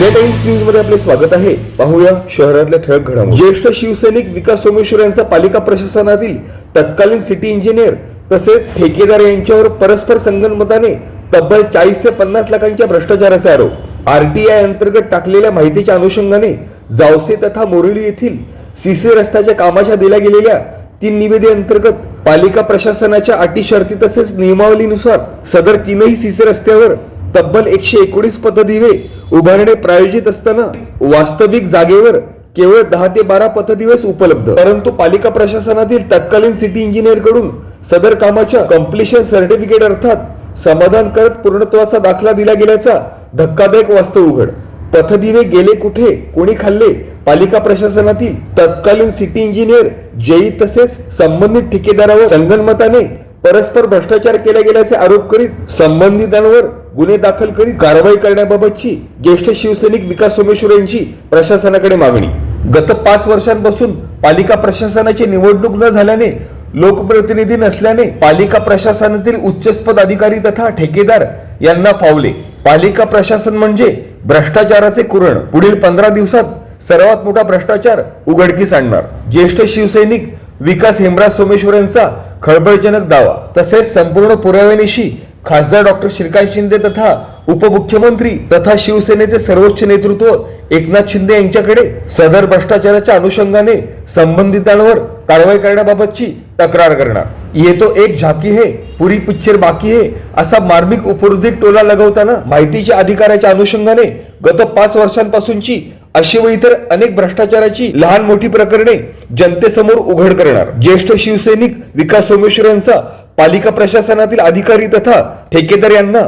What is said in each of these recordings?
India times न्यूजमध्ये आपले स्वागत आहे. पाहूया शहरातल्या ठळक घडामोडी. ज्येष्ठ शिवसैनिक विकास सोमेश्वर यांचा पालिका प्रशासनातील तत्कालीन सिटी इंजिनियर तसेच ठेकेदार यांच्यावर परस्पर संगनमताने तब्बल चाळीस ते पन्नास लाखांच्या भ्रष्टाचाराचे आरोप. आरटीआय अंतर्गत टाकलेल्या माहितीच्या अनुषंगाने जावसे तथा मोरळी येथील सीसी रस्त्याच्या कामाच्या दिल्या गेलेल्या तीन निवेदी अंतर्गत पालिका प्रशासनाच्या अटी शर्ती तसेच नियमावलीनुसार सदर तीनही सीसी रस्त्यावर तब्बल एकशे एकोणीस पथदिवे उभारणे प्रायोजित असताना वास्तविक जागेवर केवळ दहा ते बारा पथदिवस उपलब्ध. परंतु पालिका प्रशासनातील तत्कालीन सिटी इंजिनियरकडून सदर कामाच्या कम्प्लिशन सर्टिफिकेट अर्थात समाधान करत पूर्णत्वाचा दाखला दिला गेल्याचा धक्कादायक वास्तव उघड. पथदिवे गेले कुठे कोणी खाल्ले पालिका प्रशासनातील तत्कालीन सिटी इंजिनियर जेई तसेच संबंधित ठेकेदारावर संगनमताने परस्पर भ्रष्टाचार केला गेल्याचे आरोप करीत संबंधितांवर गुन्हे दाखल करीत कारवाई करण्याबाबतची ज्येष्ठ शिवसैनिक विकास सोमेश्वर यांची प्रशासनाकडे मागणी. गत पाच वर्षांपासून पालिका प्रशासनाची निवडणूक न झाल्याने लोकप्रतिनिधी नसल्याने पालिका प्रशासनातील उच्चस्पद अधिकारी तथा ठेकेदार यांना फावले. पालिका प्रशासन म्हणजे भ्रष्टाचाराचे कुरण. पुढील पंधरा दिवसात सर्वात मोठा भ्रष्टाचार उघडकीस आणणार. ज्येष्ठ शिवसैनिक विकास हेमराज सोमेश्वर यांचा खळबळजनक दावा. तसेच संपूर्ण पुराव्यानिशी खासदार डॉक्टर श्रीकांत शिंदे तथा उपमुख्यमंत्री तथा शिवसेनेचे सर्वोच्च नेतृत्व एकनाथ शिंदे यांच्याकडे सदर भ्रष्टाचाराच्या अनुषंगाने संबंधितांवर कारवाई करण्याबाबतची तक्रार करणार. ये तो एक झाकी हे पुरी पिक्चर बाकी हे असा मार्मिक उपरुधिक टोला लगवताना माहितीच्या अधिकाराच्या अनुषंगाने गत पाच वर्षांपासूनची अशी व इतर अनेक भ्रष्टाचाराची लहान मोठी प्रकरणे जनतेसमोर उघड करणार. ज्येष्ठ शिवसैनिक विकास सोमेश्वर यांचा पालिका प्रशासनातील अधिकारी तथा ठेकेदार यांना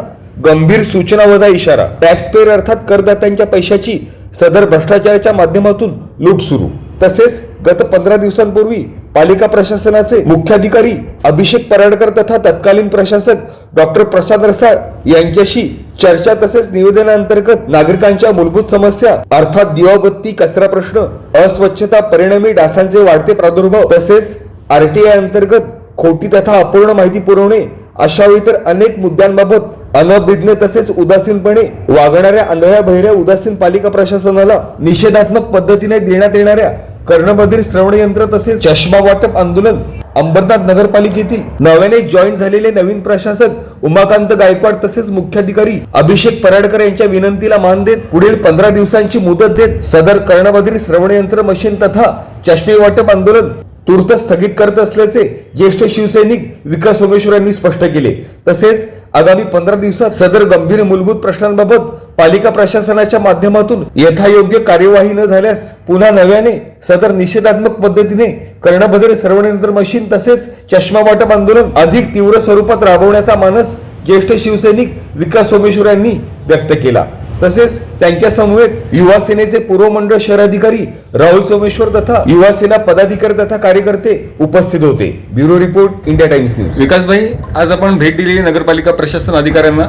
गंभीर सूचना वजा इशारा. टॅक्स पेयर अर्थात करदात्यांच्या पैशाची सदर भ्रष्टाचाराच्या माध्यमातून लूट सुरू. तसेच गत पंधरा दिवसांपूर्वी पालिका प्रशासनाचे मुख्याधिकारी अभिषेक पराडकर तथा तत्कालीन प्रशासक डॉक्टर प्रसाद रसाळ यांच्याशी चर्चा तसेच निवेदनांतर्गत नागरिकांच्या मूलभूत समस्या अर्थात दिवाबत्ती कचरा प्रश्न अस्वच्छता परिणामी डासांचे वाढते प्रादुर्भाव तसेच आरटीआय अंतर्गत खोटी तथा अपूर्ण माहिती पुरवणे अशा तर अनेक मुद्द्यांबाबत अनभिज्ञ तसेच उदासीनपणे वागणाऱ्या आंधळ्या बहिऱ्या उदासीन पालिका प्रशासनाला निषेधात्मक पद्धतीने देण्यात येणाऱ्या कर्णबधीर श्रवण यंत्र तसेच चष्मा वाटप आंदोलन अंबरनाथ नगरपालिकेतील नव्याने जॉईन झालेले नवीन प्रशासक उमाकांत गायकवाड तसेच मुख्याधिकारी अभिषेक पराडकर यांच्या विनंतीला मान देत पुढील पंधरा दिवसांची मुदत देत सदर कर्णबधीर श्रवण यंत्र मशीन तथा चष्मे वाटप आंदोलन तूर्त स्थगित करत असल्याचे ज्येष्ठ शिवसैनिक विकास सोमेश्वर यांनी स्पष्ट केले. तसेच आगामी पंधरा दिवसात सदर गंभीर मूलभूत प्रश्नांबाबत पालिका प्रशासनाच्या माध्यमातून यथायोग्य कार्यवाही न झाल्यास पुन्हा नव्याने सदर निषेधात्मक पद्धतीने कर्णभद्र सर्वनियंत्रण मशीन तसेच चष्मा वाटप आंदोलन अधिक तीव्र स्वरूपात राबवण्याचा मानस ज्येष्ठ शिवसैनिक विकास सोमेश्वर यांनी व्यक्त केला. तसेच त्यांच्या समवेत युवा सेनेचे पूर्व मंडळ शहराधिकारी राहुल सोमेश्वर तथा युवा सेना पदाधिकारी तथा कार्यकर्ते उपस्थित होते. Bureau report India Times news. विकासभाई आज आपण भेट दिलेली नगरपालिका प्रशासन अधिकाऱ्यांना.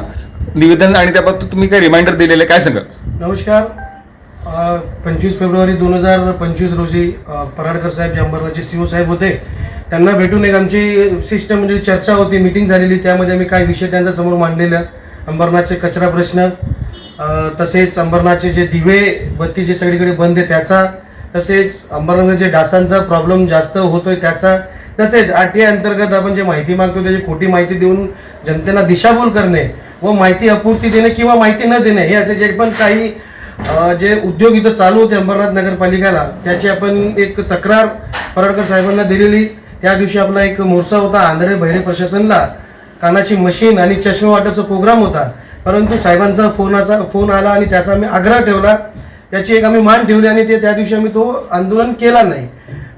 निवेदन आणि त्याबाबत तुम्ही काय रिमाइंडर दिलेले काय सांगा नमस्कार. पंचवीस फेब्रुवारी दोन हजार पंचवीस रोजी पराडकर साहेब अंबरनाथचे सीओ साहेब होते. त्यांना भेटून एक आमची सिस्टम म्हणजे चर्चा होती मिटिंग झालेली. त्यामध्ये आम्ही काही विषय त्यांच्यासमोर मांडलेले. अंबरनाथचे कचरा प्रश्न तसेच अंबरनाथचे जे दिवे बत्ती जे सगळीकडे बंद आहे त्याचा तसेच अंबरनाथ जे डासांचा प्रॉब्लेम जास्त होतोय त्याचा तसेच आर टी अंतर्गत आपण जे माहिती मागतो त्याची खोटी माहिती देऊन जनतेला दिशाभूल करणे व माहिती अपूर्ती देणे किंवा माहिती न देणे हे असे जे पण काही जे उद्योग इथं चालू होते अंबरनाथ नगरपालिकेला त्याची आपण एक तक्रार परडकर साहेबांना दिलेली. त्या दिवशी आपला एक मोर्चा होता आंधळे बहिरे प्रशासनला. कानाची मशीन आणि चष्मे वाटपचा प्रोग्राम होता. परंतु साहेबांचा फोनाचा फोन आला आणि त्याचा आम्ही आग्रह ठेवला. त्याची एक आम्ही मान ठेवली आणि ते त्या दिवशी आम्ही तो आंदोलन केला नाही.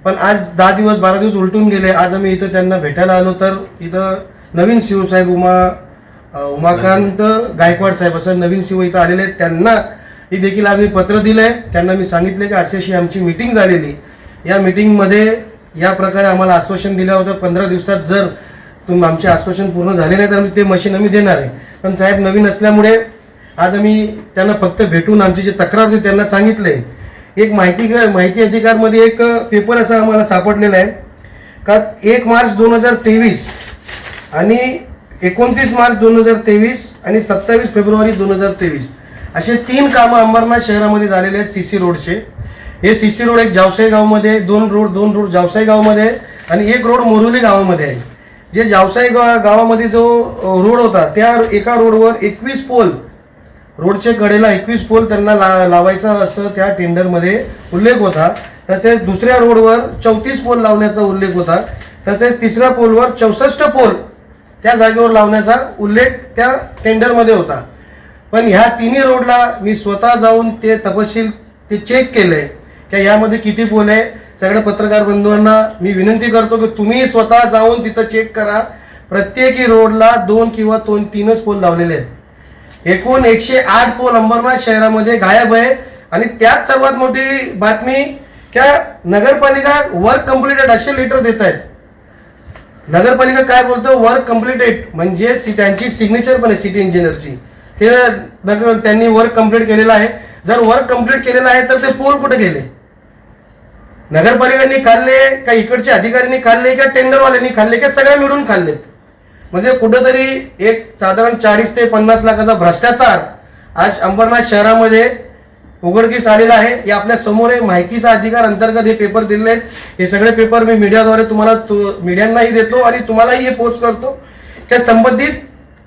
पण आज दहा दिवस बारा दिवस उलटून गेले. आज आम्ही इथं त्यांना भेटायला आलो तर इथं नवीन शिवसाहेब साहेब उमा उमाकांत गायकवाड साहेब असं नवीन शिव इथं आलेले आहेत. त्यांना ही देखील आज मी पत्र दिलं आहे त्यांना मी सांगितले की अशी अशी आमची मिटिंग झालेली. या मिटिंगमध्ये या प्रकारे आम्हाला आश्वासन दिलं होतं. पंधरा दिवसात जर तुम आमचे आश्वासन पूर्ण झाले नाही तर आम्ही ते मशीन आम्ही देणार आहे. पण साहेब नवीन असल्यामुळे आज आम्ही त्यांना फक्त भेटून आमची जी तक्रार होती त्यांना सांगितले. एक माहिती माहिती अधिकारमध्ये एक पेपर असा आम्हाला सापडलेला आहे. का एक मार्च दोन हजार तेवीस आणि एकोणतीस मार्च दोन हजार तेवीस आणि सत्तावीस फेब्रुवारी दोन हजार तेवीस असे तीन कामं अंबरनाथ शहरामध्ये झालेले आहेत सी सी रोडचे. हे सी सी रोड एक जावसाई गावमध्ये दोन रोड दोन रोड जावसाई गावमध्ये आहे आणि एक रोड मोरुली गावामध्ये आहे. जे जावसाई गाव गावामध्ये जो रोड होता त्या एका रोडवर एकवीस पोल रोडच्या कडेला एकवीस पोल त्यांना ला लावायचा असं त्या टेंडरमध्ये उल्लेख होता. तसेच दुसऱ्या रोडवर चौतीस पोल लावण्याचा उल्लेख होता. तसेच तिसऱ्या पोलवर चौसष्ट पोल त्या जागेवर लावण्याचा उल्लेख त्या टेंडरमध्ये होता. पण ह्या तिन्ही रोडला मी स्वतः जाऊन ते तपशील ते चेक केले की यामध्ये किती पोल आहे सगळ्या पत्रकार बंधूंना मी विनंती करतो की तुम्ही स्वतः जाऊन तिथं चेक करा. प्रत्येकी रोडला दोन किंवा दोन तीनच पोल लावलेले आहेत. एकूण एकशे आठ पोल अंबरनाथ शहरामध्ये गायब आहे. आणि त्यात सर्वात मोठी बातमी त्या नगरपालिका वर्क कम्प्लिटेड असे लेटर देत आहेत. नगरपालिका काय बोलतो? वर्क कम्प्लिटेड म्हणजे त्यांची सिग्नेचर पण आहे सिटी इंजिनियरची ते नगर त्यांनी वर्क कंप्लीट केलेलं आहे. जर वर्क कंप्लीट केलेलं आहे तर ते पोल कुठे गेले? नगरपालिकांनी खाल्ले का इकडच्या अधिकाऱ्यांनी खाल्ले का टेंडरवाल्यांनी खाल्ले का सगळ्या मिळून खाल्ले? म्हणजे कुठंतरी एक साधारण चाळीस ते पन्नास लाखाचा भ्रष्टाचार आज अंबरनाथ शहरामध्ये उघडकीस आलेला आहे. या आपल्यासमोर आहे माहितीचा अधिकार अंतर्गत हे पेपर दिलेले आहेत. हे सगळे पेपर मी मीडियाद्वारे तुम्हाला तु- मीडियांनाही देतो आणि तुम्हालाही हे पोच करतो. त्या संबंधित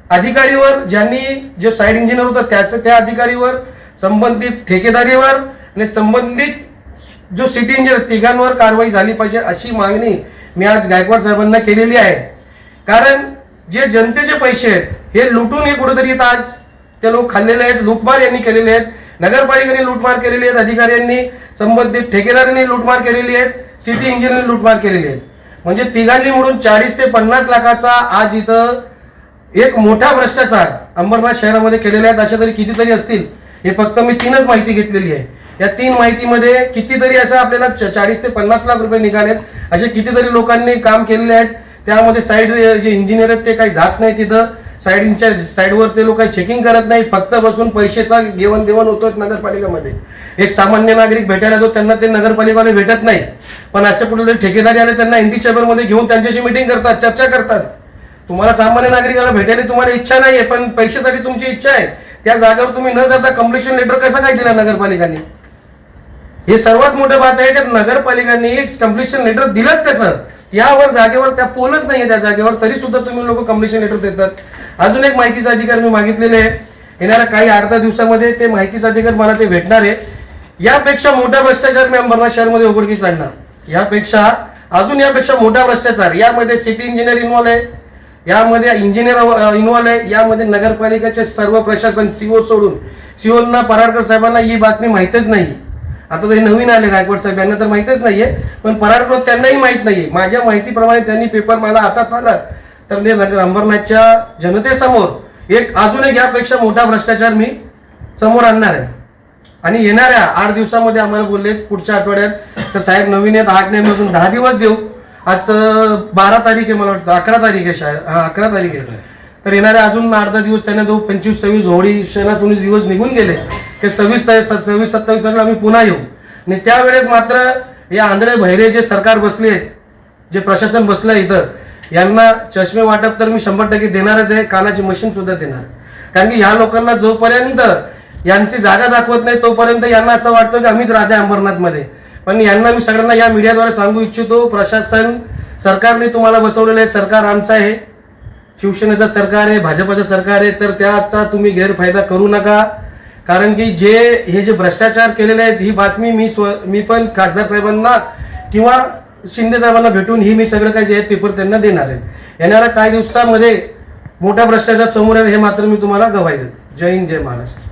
अधिकारीवर ज्यांनी जो साईड इंजिनियर होता त्याचं त्या अधिकारीवर संबंधित ठेकेदारीवर आणि संबंधित जो सिटी इंजिनियर तिघांवर कारवाई झाली पाहिजे अशी मागणी मी आज गायकवाड साहेबांना केलेली आहे. कारण जे जनतेचे पैसे आहेत हे लुटून हे कुठेतरी आज. ते लोक खाल्लेले आहेत लूटमार यांनी केलेले आहेत. नगरपालिकेने लूटमार केलेली आहेत अधिकाऱ्यांनी संबंधित ठेकेदारांनी लूटमार केलेली आहेत सिटी इंजिनियरने लूटमार केलेली आहेत. म्हणजे तिघांनी मिळून चाळीस ते पन्नास लाखाचा आज इथं एक मोठा भ्रष्टाचार अंबरनाथ शहरामध्ये केलेले आहेत अशा तरी कितीतरी असतील हे फक्त मी तीनच माहिती घेतलेली आहे. या तीन माहितीमध्ये कितीतरी असं आपल्याला च- चाळीस ते पन्नास लाख रुपये निघालेत असे कितीतरी लोकांनी काम केलेले आहेत. त्यामध्ये साईड जे इंजिनियर आहेत ते काही जात नाही तिथं. साईडच्या साईडवर ते लोक काही चेकिंग करत नाही. फक्त बसून पैशाचा घेवण देवण होतो नगरपालिकामध्ये. एक सामान्य नागरिक भेटायला जातो त्यांना ते नगरपालिकाने भेटत नाही. पण असे कुठले ठेकेदारी आले त्यांना एनडी चेंबरमध्ये घेऊन त्यांच्याशी मिटिंग करतात चर्चा करतात. तुम्हाला सामान्य नागरिकाला भेटायला तुम्हाला इच्छा नाहीये पण पैशासाठी तुमची इच्छा आहे. त्या जागेवर तुम्ही न जाता कम्प्लिशन लेटर कसं काय दिलं नगरपालिकाने? हे सर्वात मोठं बात आहे की नगरपालिकांनी कम्प्लिशन लेटर दिलंच का सर यावर जागेवर त्या पोलच नाहीये त्या जागेवर तरी सुद्धा तुम्ही लोक कम्प्लिशन लेटर देतात. अजून एक माहितीचा अधिकार मी मागितलेले आहे. येणाऱ्या काही अर्धा दिवसामध्ये ते माहितीचा अधिकार मला ते भेटणार आहे. यापेक्षा मोठा भ्रष्टाचार मी अंबरनाथ शहरमध्ये उघडकीस आणणार. यापेक्षा अजून यापेक्षा मोठा भ्रष्टाचार. यामध्ये सिटी इंजिनियर इन्व्हॉल्व आहे. यामध्ये इंजिनियर इन्व्हॉल्व आहे. यामध्ये नगरपालिकेचे सर्व प्रशासन सीओ सोडून. सीओना पराडकर साहेबांना ही बातमी माहीतच नाही. आता ते नवीन आले गायकवाड साहेब यांना तर माहितच नाहीये पण पराडकर त्यांनाही माहीत नाहीये. माझ्या माहितीप्रमाणे त्यांनी पेपर मला हातात आला तर ते म्हणजे अंबरनाथच्या जनतेसमोर एक अजून एक यापेक्षा मोठा भ्रष्टाचार मी समोर आणणार आहे. आणि येणाऱ्या आठ दिवसामध्ये आम्हाला बोलले पुढच्या आठवड्यात तर साहेब नवीन आहेत आठ नाही मधून दहा दिवस देऊ. आज बारा तारीख आहे मला वाटतं अकरा तारीख आहे शाळेत हा अकरा तारीख आहे. तर येणाऱ्या अजून अर्धा दिवस त्यांना देऊ पंचवीस सव्वीस होळी सणासुनीस दिवस निघून गेले. ते सव्वीस तारीख सव्वीस सत्तावीस तारखेला आम्ही पुन्हा येऊ. आणि त्यावेळेस मात्र हे आंधळे बहिरे जे सरकार बसले आहेत जे प्रशासन बसलं इथं यांना चष्मे वाटप तर मी शंभर टक्के देणारच आहे कानाची मशीन सुद्धा देणार. कारण की ह्या लोकांना जोपर्यंत यांची जागा दाखवत नाही तोपर्यंत यांना असं वाटतं की आम्हीच राजा आहे अंबरनाथमध्ये. पण यांना मी सगळ्यांना या मीडियाद्वारे सांगू इच्छितो प्रशासन सरकारने तुम्हाला बसवलेलं आहे सरकार आमचं आहे. शिवसेनेचं सरकार आहे भाजपाचं सरकार आहे तर त्याचा तुम्ही गैरफायदा करू नका. कारण की जे हे जे भ्रष्टाचार केलेले आहेत ही बातमी मी स्व मी पण खासदार साहेबांना किंवा शिंदे साहेबांना भेटून ही मी सगळं काही जे आहेत पेपर त्यांना देणार आहेत. येणाऱ्या काही दिवसामध्ये मोठा भ्रष्टाचार समोर आहे हे मात्र मी तुम्हाला गवाही देतो. जय हिंद जय महाराष्ट्र.